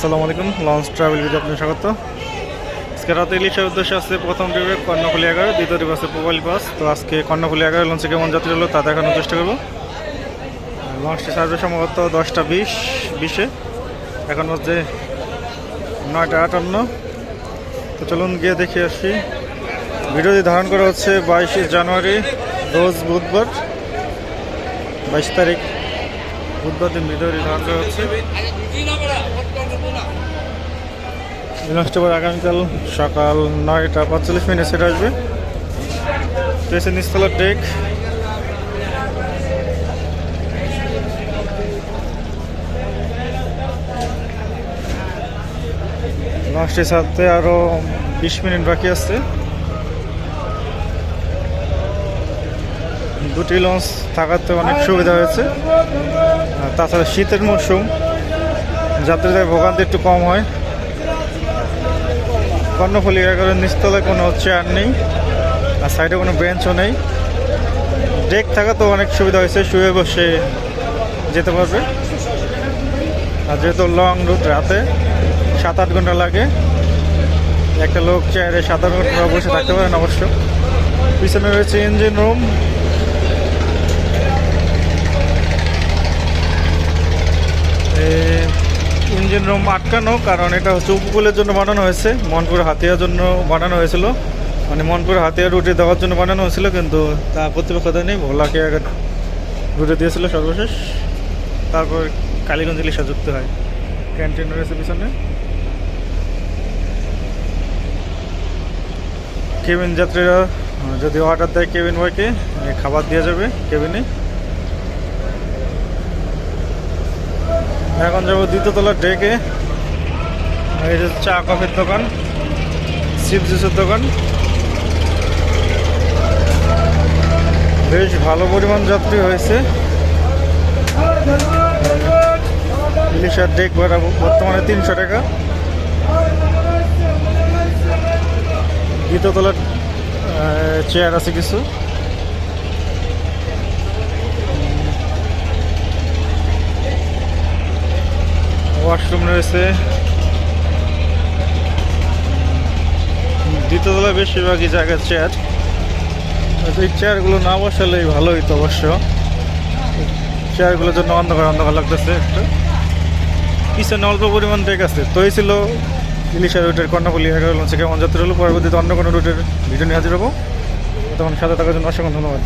আসসালামু আলাইকুম launch travel video আপনার স্বাগত। আজকে রাতে ইলিশের উদ্দেশ্যে আছে প্রথম ট্রিপে কর্ণফুলি এগারো, দ্বিতীয় ট্রিপ আছে প্রোবাইল পাস তো আজকে কর্ণফুলি এগারো লঞ্চে কেমন যাত্রী হলো তা দেখানোর চেষ্টা করব। লঞ্চটি ছাড়বে সম্ভবত দশটা বিশ, বিশে। এখন হচ্ছে নয়টা আটান্ন। তো চলুন গিয়ে দেখে আসি। ভিডিওটি ধারণ করা হচ্ছে বাইশে জানুয়ারি, রোজ বুধবার, বাইশ তারিখ। ভিডিওটি ধারণ করা হচ্ছে। আবার আগামীকাল সকাল নয়টা পঁয়তাল্লিশ মিনিট সেটা আসবে। পেয়েছে নিস্তলার ডেক। লঞ্চটির সাথে আরও বিশ মিনিট বাকি আছে। দুটি লঞ্চ থাকাতে অনেক সুবিধা হয়েছে। তাছাড়া শীতের মরশুম, যাত্রীদের ভোগান্তি একটু কম হয়। কর্ণফুলি এগারোর নিচতলায় কোনো চেয়ার নেই, আর সাইডে কোনো বেঞ্চও নেই। ডেক থাকা তো অনেক সুবিধা হয়েছে, শুয়ে বসে যেতে পারবে। আর যেহেতু লং রুট রাতে সাত আট ঘণ্টা লাগে, একটা লোক চেয়ারে সাত আট ঘণ্টা বসে থাকতে পারেন অবশ্য। পিছনে রয়েছে ইঞ্জিন রুম ইঞ্জিন রুম আটকানো, কারণ এটা হচ্ছে উপকূলের জন্য বানানো হয়েছে। মনপুর হাতিয়ার জন্য বানানো হয়েছিল। মানে মনপুর হাতিয়ার রুটে দেওয়ার জন্য বানানো হয়েছিল, কিন্তু তা প্রতিপক্ষ দেয়নি। ভোলাকে আগে রুটে দিয়েছিল সর্বশেষ। তারপর কালীগঞ্জ ইলিশা যুক্ত হয়। ক্যান্টিন রয়েছে পিছনে। কেবিন যাত্রীরা, যদি অর্ডার দেয় কেবিন বয়কে খাবার দিয়ে যাবে কেবিনে। এখন যাব দ্বিতীয়তলার ডেকে। এই চা, কফির দোকান চিপ জুসের দোকান। বেশ ভালো পরিমাণ যাত্রী হয়েছে। ডেক ভাড়া বর্তমানে তিনশো টাকা। দ্বিতীয়তলার চেয়ার আছে কিছু। ওয়াশরুম রয়েছে। দ্বিতীয়তলা বেশিরভাগই জায়গার চেয়ার এই চেয়ারগুলো না বসালেই ভালো হইতো অবশ্য। চেয়ারগুলোর জন্য অন্ধকার অন্ধকার লাগতেছে একটু। পিছনে অল্প পরিমাণ ডেক আছে। তো এই ছিল ইলিশা রুটের কর্ণপল্লী এগারো লঞ্চে কেমন যাত্রা হলো? পরবর্তীতে অন্য কোনো রুটের ভিডিও নিয়ে হাজির হব। তখন সাথে থাকার জন্য অসংখ্য ধন্যবাদ।